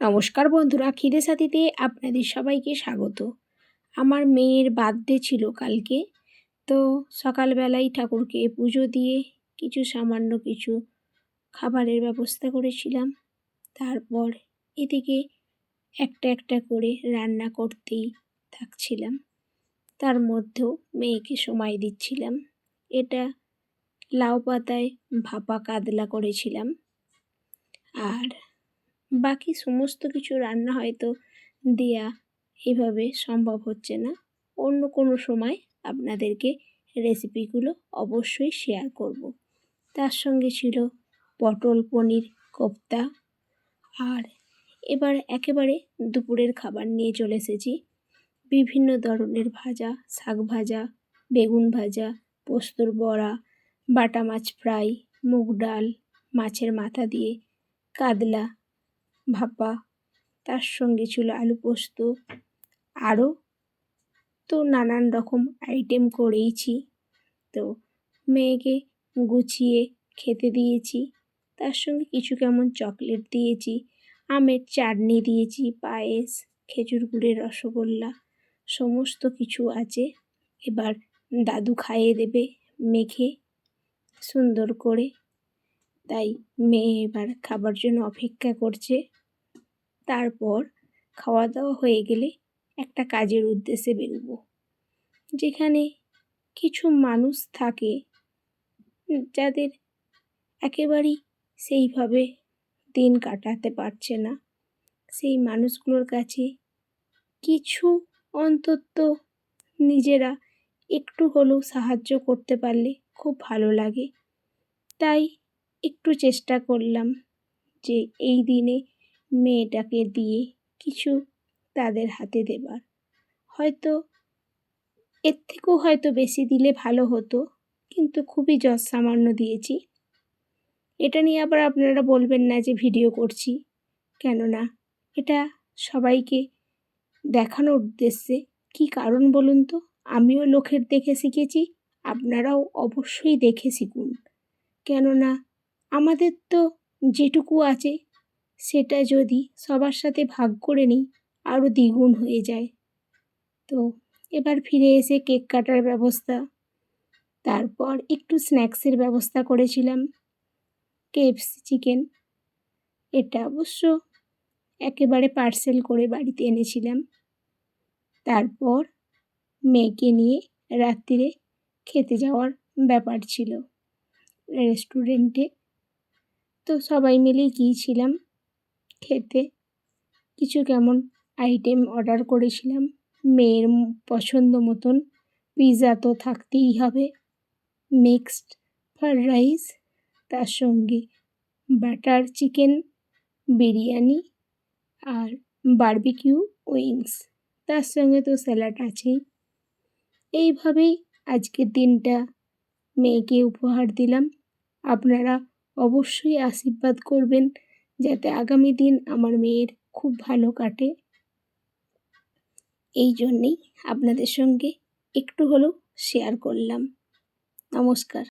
নমস্কার বন্ধুরা, খিদে সাথীতে আপনাদের সবাইকে স্বাগত। আমার মেয়ের বার্থডে ছিল কালকে, তো সকালবেলায় ঠাকুরকে পুজো দিয়ে কিছু সামান্য কিছু খাবারের ব্যবস্থা করেছিলাম। তারপর এদিকে একটা একটা করে রান্না করতেই থাকছিলাম। তার মধ্যেও মেয়েকে সময় দিচ্ছিলাম। এটা লাউ পাতায় ভাপা কাতলা করেছিলাম। আর বাকি সমস্ত কিছু রান্না হয়তো দেয়া এভাবে সম্ভব হচ্ছে না। অন্য কোনো সময় আপনাদেরকে রেসিপিগুলো অবশ্যই শেয়ার করব। তার সঙ্গে ছিল পটল পনির কোপ্তা। আর এবার একেবারে দুপুরের খাবার নিয়ে চলে এসেছি। বিভিন্ন ধরনের ভাজা, শাক ভাজা, বেগুন ভাজা, পোস্তর বড়া, বাটা মাছ ফ্রাই, মুগ ডাল, মাছের মাথা দিয়ে, কাতলা ভাপা, তার সঙ্গে ছিল আলু পোস্ত। আরও তো নানান রকম আইটেম করেইছি। তো মেয়েকে গুছিয়ে খেতে দিয়েছি। তার সঙ্গে কিছু কেমন চকলেট দিয়েছি। আমের চাটনি দিয়েছি, পায়েস, খেজুর গুড়ের রসগোল্লা, সমস্ত কিছু আছে। এবার দাদু খাইয়ে দেবে মেখে সুন্দর করে। তাই মেয়ে এবার খাবার জন্য অপেক্ষা করছে। তারপর খাওয়া দাওয়া হয়ে গেলে একটা কাজের উদ্দেশ্যে বেরোবো। যেখানে কিছু মানুষ থাকে, যাদের একেবারেই সেইভাবে দিন কাটাতে পারছে না। সেই মানুষগুলোর কাছে কিছু অন্তত নিজেরা একটু হলেও সাহায্য করতে পারলে খুব ভালো লাগে। তাই একটু চেষ্টা করলাম যে এই দিনে মেয়েটাকে দিয়ে কিছু তাদের হাতে দেবার। হয়তো এর থেকেও হয়তো বেশি দিলে ভালো হতো, কিন্তু খুবই যৎ সামান্য দিয়েছি। এটা নিয়ে আবার আপনারা বলবেন না যে ভিডিও করছি, কেননা এটা সবাইকে দেখানোর উদ্দেশ্যে। কি কারণ বলুন তো? আমিও লোকের দেখে শিখেছি, আপনারাও অবশ্যই দেখে শিখুন। কেননা আমাদের তো যেটুকু আছে সেটা যদি সবার সাথে ভাগ করে নিই আরও দ্বিগুণ হয়ে যায়। তো এবার ফিরে এসে কেক কাটার ব্যবস্থা। তারপর একটু স্ন্যাক্সের ব্যবস্থা করেছিলাম। কেএফসি চিকেন এটা অবশ্য একেবারে পার্সেল করে বাড়িতে এনেছিলাম। তারপর মেয়েকে নিয়ে রাত্রিরে খেতে যাওয়ার ব্যাপার ছিল। রেস্টুরেন্টে তো সবাই মিলেই গিয়েছিলাম। খেতে। কিছু কেমন আইটেম অর্ডার করেছিলাম? মেয়ের পছন্দ মতন পিৎজা তো থাকতেই হবে। মিক্সড ফ্রায়েড রাইস তার সঙ্গে বাটার চিকেন বিরিয়ানি আর বারবিকিউ উইংস তার সঙ্গে তো স্যালাড আছেই। এইভাবেই আজকের দিনটা মেয়েকে উপহার দিলাম। আপনারা অবশ্যই আশীর্বাদ করবেন। যাতে আগামী দিন আমার মেয়ের খুব ভালো কাটে। এই জন্যেই আপনাদের সঙ্গে একটু হলেও শেয়ার করলাম। নমস্কার।